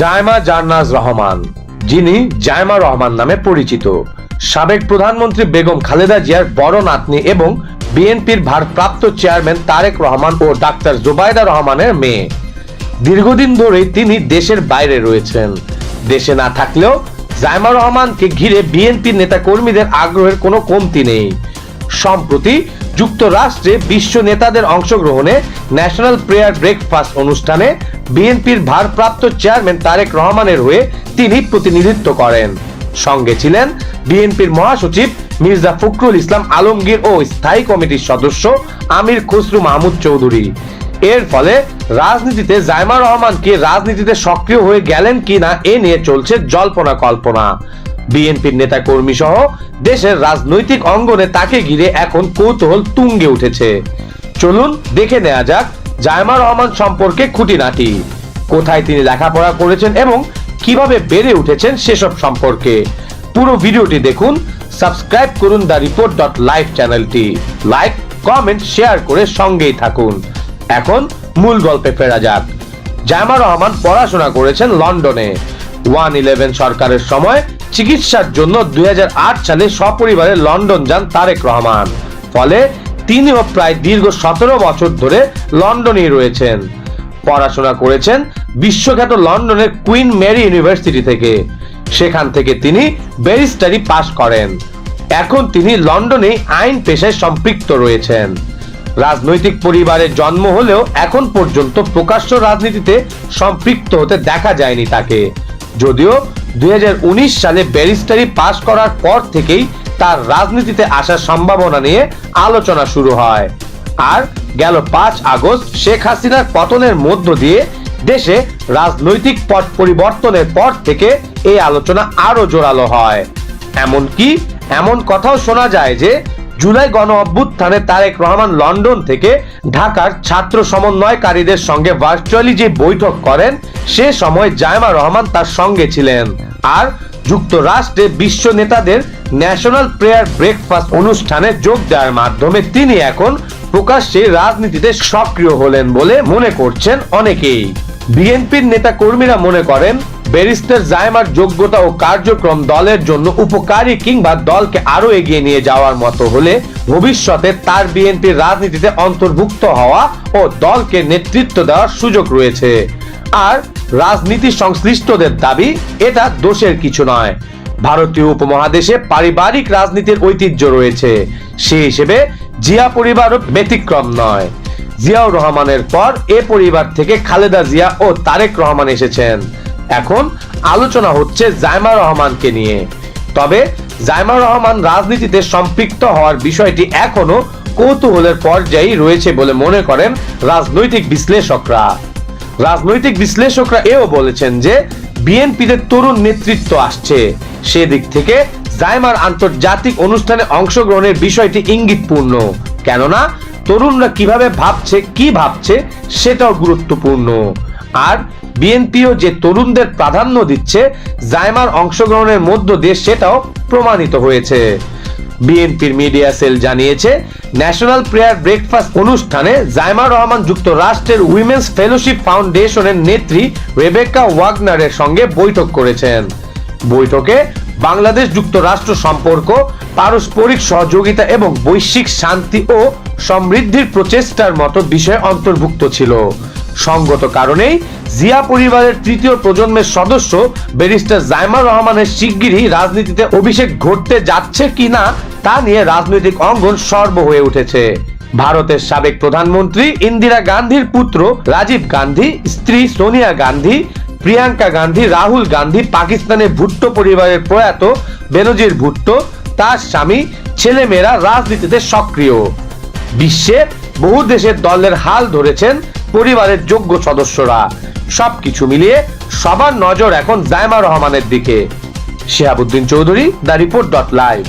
জায়মা জান্নাজ রহমান, যিনি জায়মা রহমান নামে পরিচিত। সাবেক প্রধানমন্ত্রী বেগম খালেদা জিয়ার বড় নাতনি এবং বিএনপির ভারপ্রাপ্ত চেয়ারম্যান তারেক রহমান ও ডাক্তার জোবায়দা রহমানের মেয়ে। দীর্ঘদিন ধরে তিনি দেশের বাইরে রয়েছেন। দেশে না থাকলেও জায়মা রহমানকে ঘিরে বিএনপির নেতা কর্মীদের আগ্রহের কোনো কমতি নেই। সম্প্রতি যুক্তরাষ্ট্রে বিশ্ব নেতাদের অংশগ্রহণে ন্যাশনাল প্রেয়ার ব্রেকফাস্ট অনুষ্ঠানে বিএনপির ভারপ্রাপ্ত চেয়ারম্যান তারেক রহমানের হয়ে তিনি প্রতিনিধিত্ব করেন। সঙ্গে ছিলেন বিএনপির মহাসচিব মির্জা ফখরুল ইসলাম আলমগীর ও স্থায়ী কমিটির সদস্য আমির খসরু মাহমুদ চৌধুরী। এর ফলে রাজনীতিতে জাইমা রহমানকে রাজনীতিতে সক্রিয় হয়ে গেলেন কিনা এ নিয়ে চলছে জল্পনা কল্পনা। বিএনপির নেতা কর্মী সহ দেশের রাজনৈতিক অঙ্গনে তাকে ঘিরে এখন কৌতূহল তুঙ্গে উঠেছে। চলুন দেখে নেওয়া যাক জায়মা রহমান সম্পর্কে খুঁটিনাটি। কোথায় তিনি লেখাপড়া করেছেন এবং কীভাবে বেড়ে উঠেছেন সেসব সম্পর্কে। পুরো ভিডিওটি দেখুন, সাবস্ক্রাইব করুন দ্য রিপোর্ট ডট লাইভ চ্যানেলটি। লাইক, কমেন্ট, শেয়ার করে সঙ্গেই থাকুন। এখন মূল গল্পে ফেরা যাক। জায়মা রহমান পড়াশোনা করেছেন লন্ডনে। ওয়ান ইলেভেন সরকারের সময় চিকিৎসার জন্য দুই হাজার আট সালে সপরিবারে লন্ডন যান তারেক রহমান। ফলে তিনিও প্রায় দীর্ঘ সতেরো বছর ধরে লন্ডনেই রয়েছেন। পড়াশোনা করেছেন বিশ্বখ্যাত লন্ডনের কুইন মেরি ইউনিভার্সিটি থেকে। সেখান থেকে তিনি ব্যারিস্টারি পাশ করেন। এখন তিনি লন্ডনে আইন পেশায় সম্পৃক্ত রয়েছেন। রাজনৈতিক পরিবারে জন্ম হলেও এখন পর্যন্ত প্রকাশ্য রাজনীতিতে সম্পৃক্ত হতে দেখা যায়নি তাকে। যদিও দু হাজার উনিশ সালে ব্যারিস্টারি পাশ করার পর থেকেই তার রাজনীতিতে আসার সম্ভাবনা নিয়ে আলোচনা শুরু হয়। আর গেল পাঁচ আগস্ট শেখ হাসিনার পতনের মধ্য দিয়ে দেশে রাজনৈতিক পট পরিবর্তনের পর থেকে এই আলোচনা আরও জোরালো হয়। এমনকি এমন কথাও শোনা যায় যে জুলাই গণ অভ্যুত্থানে তারেক রহমান লন্ডন থেকে ঢাকার ছাত্র সমন্বয়কারীদের সঙ্গে ভার্চুয়ালি যে বৈঠক করেন, সে সময় জায়মা রহমান তার সঙ্গে ছিলেন। আর যুক্তরাষ্ট্রে বিশ্ব নেতাদের ন্যাশনাল প্রেয়ার ব্রেকফাস্ট অনুষ্ঠানে যোগ দেওয়ার মাধ্যমে তিনি এখন প্রকাশ্যে রাজনীতিতে সক্রিয় হলেন বলে মনে করছেন অনেকেই। বিএনপির নেতা কর্মীরা মনে করেন ব্যারিস্টার জায়মার যোগ্যতা ও কার্যক্রম দলের জন্য উপকারী কিংবা দলকে আরও এগিয়ে নিয়ে যাওয়ার মতো হলে ভবিষ্যতে তার বিএনপির রাজনীতিতে অন্তর্ভুক্ত হওয়া ও দলকে নেতৃত্ব দেওয়ার সুযোগ রয়েছে। আর রাজনীতি সংশ্লিষ্টদের দাবি, এটা দোষের কিছু নয়। ভারতীয় উপমহাদেশে পারিবারিক রাজনীতির ঐতিহ্য রয়েছে। সে হিসেবে জিয়া পরিবারও ব্যতিক্রম নয়। জিয়াউর রহমানের পর এ পরিবার থেকে খালেদা জিয়া ও তারেক রহমান এসেছেন। এখন আলোচনা হচ্ছে জায়মা রহমানকে নিয়ে। তবে জায়মা রহমান রাজনীতিতে সম্পৃক্ত হওয়ার বিষয়টি এখনও কৌতূহলের পর্যায়ে রয়েছে বলে মনে করেন রাজনৈতিক বিশ্লেষকরা। রাজনৈতিক বিশ্লেষকরা এও বলেছেন যে, বিএনপিতে তরুণ নেতৃত্ব আসছে। সেদিক থেকে জাইমার আন্তর্জাতিক অনুষ্ঠানে অংশগ্রহণের বিষয়টি ইঙ্গিতপূর্ণ। কেননা, তরুণরা কীভাবে ভাবছে, কি ভাবছে, সেটাও গুরুত্বপূর্ণ। আর বিএনপিও যে তরুণদের প্রাধান্য দিচ্ছে জাইমার অংশগ্রহণের মধ্য দিয়ে সেটাও প্রমাণিত হয়েছে। বিএনপির মিডিয়া সেল জানিয়েছে, ন্যাশনাল প্রেয়ার ব্রেকফাস্ট অনুষ্ঠানে জাইমা রহমান যুক্তরাষ্ট্রের উইমেন্স ফেলোশিপ ফাউন্ডেশনের নেত্রী রেবেকা ওয়াগনারের সঙ্গে বৈঠক করেছেন। বৈঠকে বাংলাদেশ যুক্তরাষ্ট্র সম্পর্ক, পারস্পরিক সহযোগিতা এবং বৈশ্বিক শান্তি ও সমৃদ্ধির প্রচেষ্টার মতো বিষয় অন্তর্ভুক্ত ছিল। সঙ্গত কারণেই জিয়া পরিবারের তৃতীয় প্রজন্মের সদস্য ব্যারিস্টার জাইমা রহমানের শিগগিরই রাজনীতিতে অভিষেক ঘটতে যাচ্ছে কিনা তা নিয়ে রাজনৈতিক অঙ্গন সর্ব হয়ে উঠেছে। ভারতের সাবেক প্রধানমন্ত্রী ইন্দিরা গান্ধীর পুত্র রাজীব গান্ধী, স্ত্রী সোনিয়া গান্ধী, প্রিয়াঙ্কা গান্ধী, রাহুল গান্ধী, পাকিস্তানের ভুট্টো পরিবারের প্রয়াত বেনজির ভুট্টো, তার স্বামী, ছেলেমেয়েরা রাজনীতিতে সক্রিয়। বিশ্বে বহু দেশের দলের হাল ধরেছেন পরিবারের যোগ্য সদস্যরা। সবকিছু মিলিয়ে সবার নজর এখন জায়মা রহমানের দিকে। Shehabuddin Chowdhury, the report dot live.